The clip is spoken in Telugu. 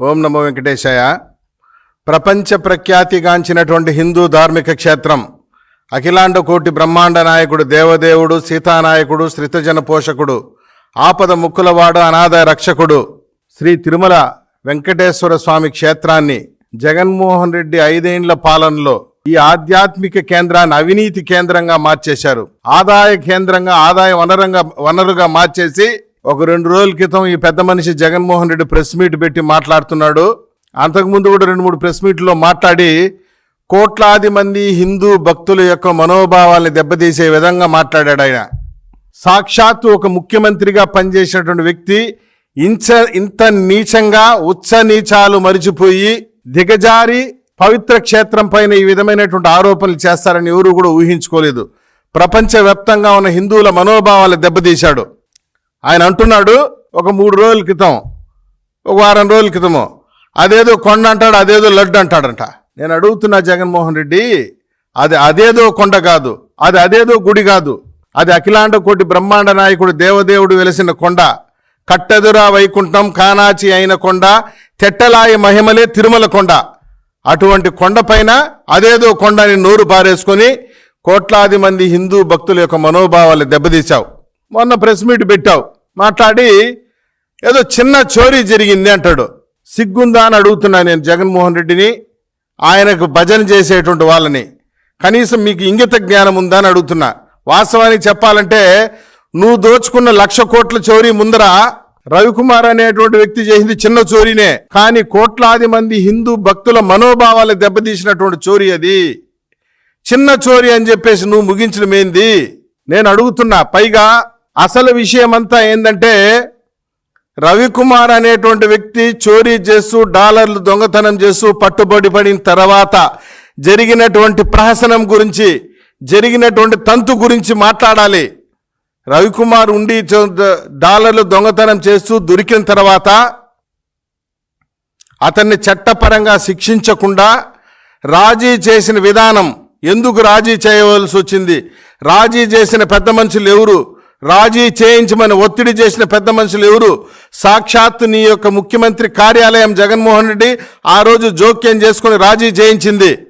ఓం నమో వెంకటేశాయ. ప్రపంచ ప్రఖ్యాతిగాంచినటువంటి హిందూ ధార్మిక క్షేత్రం అఖిలాండ కోటి బ్రహ్మాండ నాయకుడు దేవదేవుడు సీతానాయకుడు శ్రితజన పోషకుడు ఆపద ముక్కులవాడు అనాథ రక్షకుడు శ్రీ తిరుమల వెంకటేశ్వర స్వామి క్షేత్రాన్ని జగన్మోహన్ రెడ్డి ఐదేండ్ల పాలనలో ఈ ఆధ్యాత్మిక కేంద్రాన్ని అవినీతి కేంద్రంగా మార్చేశారు. ఆదాయ కేంద్రంగా ఆదాయ వనరంగా వనరుగా మార్చేసి ఒక రెండు రోజుల క్రితం ఈ పెద్ద మనిషి జగన్మోహన్ రెడ్డి ప్రెస్ మీట్ పెట్టి మాట్లాడుతున్నాడు. అంతకుముందు కూడా రెండు మూడు ప్రెస్ మీట్లో మాట్లాడి కోట్లాది మంది హిందూ భక్తుల యొక్క మనోభావాల్ని దెబ్బతీసే విధంగా మాట్లాడాడు ఆయన. సాక్షాత్తు ఒక ముఖ్యమంత్రిగా పనిచేసినటువంటి వ్యక్తి ఇంచ ఇంత నీచంగా ఉచ్చ నీచాలు మరిచిపోయి దిగజారి పవిత్ర క్షేత్రం పైన ఈ విధమైనటువంటి ఆరోపణలు చేస్తారని ఎవరు కూడా ఊహించుకోలేదు. ప్రపంచవ్యాప్తంగా ఉన్న హిందువుల మనోభావాలు దెబ్బతీశాడు. ఆయన అంటున్నాడు ఒక మూడు రోజుల క్రితం ఒక వారం రోజుల క్రితము. అదేదో కొండ అంటాడు అదేదో లడ్డు అంటాడంట. నేను అడుగుతున్నా జగన్మోహన్ రెడ్డి అది అదేదో కొండ కాదు అది అదేదో గుడి కాదు అది అఖిలాండ కోటి బ్రహ్మాండ నాయకుడు దేవదేవుడు వెలిసిన కొండ కట్టెదురా వైకుంఠం కానాచి అయిన కొండ తెట్టలాయి మహిమలే తిరుమల కొండ. అటువంటి కొండపైన అదేదో కొండని నోరు పారేసుకొని కోట్లాది మంది హిందూ భక్తుల యొక్క మనోభావాలు దెబ్బతీశావు. మొన్న ప్రెస్ మీట్ పెట్టావు. మాట్లాడి ఏదో చిన్న చోరీ జరిగింది అంటాడు. సిగ్గుందా అని అడుగుతున్నా నేను జగన్మోహన్ రెడ్డిని ఆయనకు భజన చేసేటువంటి వాళ్ళని. కనీసం మీకు ఇంగిత జ్ఞానం ఉందా అని అడుగుతున్నా. వాస్తవానికి చెప్పాలంటే నువ్వు దోచుకున్న లక్ష కోట్ల చోరీ ముందర రవికుమార్ అనేటువంటి వ్యక్తి చేసింది చిన్న చోరీనే. కానీ కోట్లాది మంది హిందూ భక్తుల మనోభావాలు దెబ్బతీసినటువంటి చోరీ అది. చిన్న చోరీ అని చెప్పేసి నువ్వు ముగించడం ఏంది? నేను అడుగుతున్నా. పైగా అసలు విషయం అంతా ఏంటంటే రవికుమార్ అనేటువంటి వ్యక్తి చోరీ చేస్తూ డాలర్లు దొంగతనం చేస్తూ పట్టుబడి పడిన తర్వాత జరిగినటువంటి ప్రహసనం గురించి జరిగినటువంటి తంతు గురించి మాట్లాడాలి. రవికుమార్ ఉండి డాలర్లు దొంగతనం చేస్తూ దొరికిన తర్వాత అతన్ని చట్టపరంగా శిక్షించకుండా రాజీ చేసిన విధానం ఎందుకు రాజీ చేయవలసి వచ్చింది? రాజీ చేసిన పెద్ద మనుషులు ఎవరు? రాజీ చేయించమని ఒత్తిడి చేసిన పెద్ద మనుషులు ఎవరు? సాక్షాత్ నీ యొక్క ముఖ్యమంత్రి కార్యాలయం జగన్మోహన్ రెడ్డి ఆ రోజు జోక్యం చేసుకుని రాజీ చేయించింది.